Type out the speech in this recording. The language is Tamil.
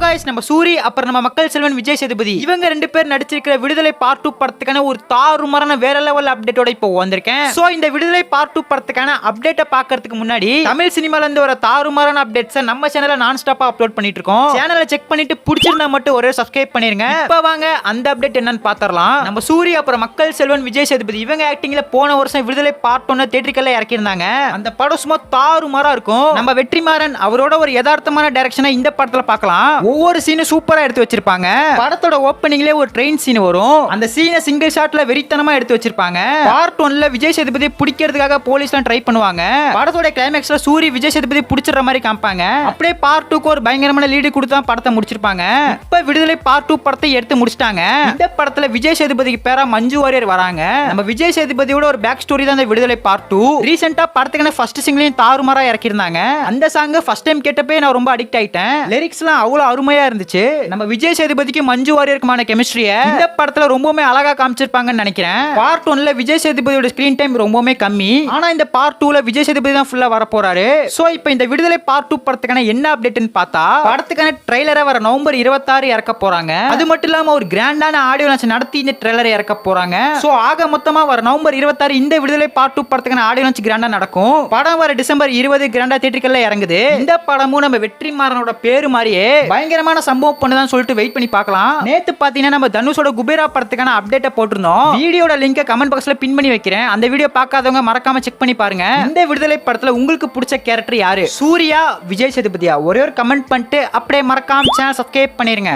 ஹலோ காய்ஸ் நம்ம சூரி அப்புறம் நம்ம மக்கள் செல்வன் விஜய் சேதுபதி. இவங்க ரெண்டு பேர் நடிச்சிருக்கிற விடுதலை பார்ட் டூ படத்துக்கான ஒரு தாறுமாறான வேற லெவல் அப்டேட்டோட இப்போ வந்திருக்கேன். சோ இந்த விடுதலை பார்ட் டூ படத்துக்கான அப்டேட்டை பார்க்கறதுக்கு முன்னாடி தமிழ் சினிமால இருந்து வர தாறுமாறான அப்டேட்ஸை நம்ம சேனல்ல நான் ஸ்டாப்பா அப்லோட் பண்ணிட்டு இருக்கோம். சேனலை செக் பண்ணிட்டு பிடிச்சிருந்தா மட்டும் ஒரே சப்ஸ்கிரைப் பண்ணிருங்க. இப்போ வாங்க அந்த அப்டேட் என்னன்னு பாத்திரலாம். நம்ம சூரி அப்புறம் மக்கள் செல்வன் விஜய் சேதுபதி இவங்க ஆக்டிங்ல போன வருஷம் விடுதலை பார்ட் ஒன்னு தேட்டருக்கெல்லாம் இறக்கியிருந்தாங்க. அந்த படம் சும்மா தாறுமாறா இருக்கும். நம்ம வெற்றிமாறன் அவரோட ஒரு யதார்த்தமான டைரக்ஷனை இந்த படத்துல பார்க்கலாம். ஒவ்வொரு சீனும் சூப்பரா எடுத்து வச்சிருப்பாங்க. படத்தோட ஓப்பனிங்லேயே ஒரு ட்ரெயின் சீன் வரும். அந்த சீனை சிங்கிள் ஷாட்ல வெறித்தனமா எடுத்து வச்சிருப்பாங்க. பார்ட் ஒன்ல விஜய் சேதுபதி பிடிக்கிறதுக்காக போலீஸ்லாம் ட்ரை பண்ணுவாங்க. படத்தோட கிளைமேக்ஸ்ல சூரி விஜய் சேதுபதி பிடிச்சிடுற மாதிரி காமிப்பாங்க. அப்படியே பார்ட் டூக்கு ஒரு பயங்கரமான லீடு கொடுத்து தான் படத்தை முடிச்சிருப்பாங்க. இப்ப விடுதலை பார்ட் டூ படத்தை எடுத்து முடிச்சிட்டாங்க. இந்த படத்துல விஜய் சேதுபதிக்கு பேரா மஞ்சு வாரியர் வராங்க. நம்ம விஜய் சேதுபதியோட ஒரு பேக் ஸ்டோரி தான் இந்த விடுதலை பார்ட் டூ ரீசெண்டா படத்துக்கான ஃபர்ஸ்ட் சிங்கிளையும் தாறுமாறா இறக்கியிருந்தாங்க. அந்த சாங் ஃபர்ஸ்ட் டைம் கேட்டப்பே நான் ரொம்ப அடிக்ட் ஆயிட்டேன். லிரிக்ஸ்லாம் அவ்வளவு அருமையா இருந்துச்சு. நம்ம விஜய் சேதுபதிக்கு மஞ்சு வாரியருக்குமான கெமிஸ்ட்ரிய இந்த படத்துல ரொம்பவுமே அழகா காமிச்சிருப்பாங்கன்னு நினைக்கிறேன். பார்ட் ஒன்ல விஜய் சேதுபதியோட ஸ்கிரீன் டைம் ரொம்பவுமே கம்மி. ஆனா இந்த பார்ட் டூல விஜய் சேதுபதி தான் ஃபுல்லா வர போறாரு சோ இப்போ இந்த விடுதலை பார்ட் டூ படத்துக்கான என்ன அப்டேட்னு பார்த்தா படத்துக்கான ட்ரெய்லரை வர நவம்பர் இருபத்தாறு இறக்க போறாங்க. அது மட்டும் இல்லாம ஒரு கிராண்டான ஆடியோ லான்ச் நடத்தி இந்த ட்ரெய்லரை இறக்க போறாங்க. சோ ஆக மொத்தமா வர நவம்பர் இருபத்தாறு இந்த விடுதலை பார்ட் டூ படத்துக்கான ஆடியோ லான்ச் கிராண்டா நடக்கும். படம் வர டிசம்பர் இருபது கிராண்டா தேட்டருக்கெல்லாம் இறங்குது. இந்த படமும் நம்ம வெற்றிமாறனோட பேரு மாதிரியே பயங்கரமான சம்பவம் பண்ணுதான் சொல்லிட்டு வெயிட் பண்ணி பார்க்கலாம். நேத்து பாத்தீங்கன்னா நம்ம தனுஷோட குபேரா படத்துக்கான அப்டேட்டை போட்டிருந்தோம். வீடியோட லிங்கை கமெண்ட் பாக்ஸ்ல பின் பண்ணி வைக்கிறேன். அந்த வீடியோ பார்க்காதவங்க மறக்காம செக் பண்ணி பாருங்க. இந்த விடுதலை படத்துல உங்களுக்கு பிடிச்ச கேரக்டர் யாரு? சூர்யா விஜய் சேதுபதியா? ஒரே ஒரு கமெண்ட் பண்ணிட்டு அப்படியே மறக்காம சேனல் சப்ஸ்கிரைப் பண்ணிருங்க.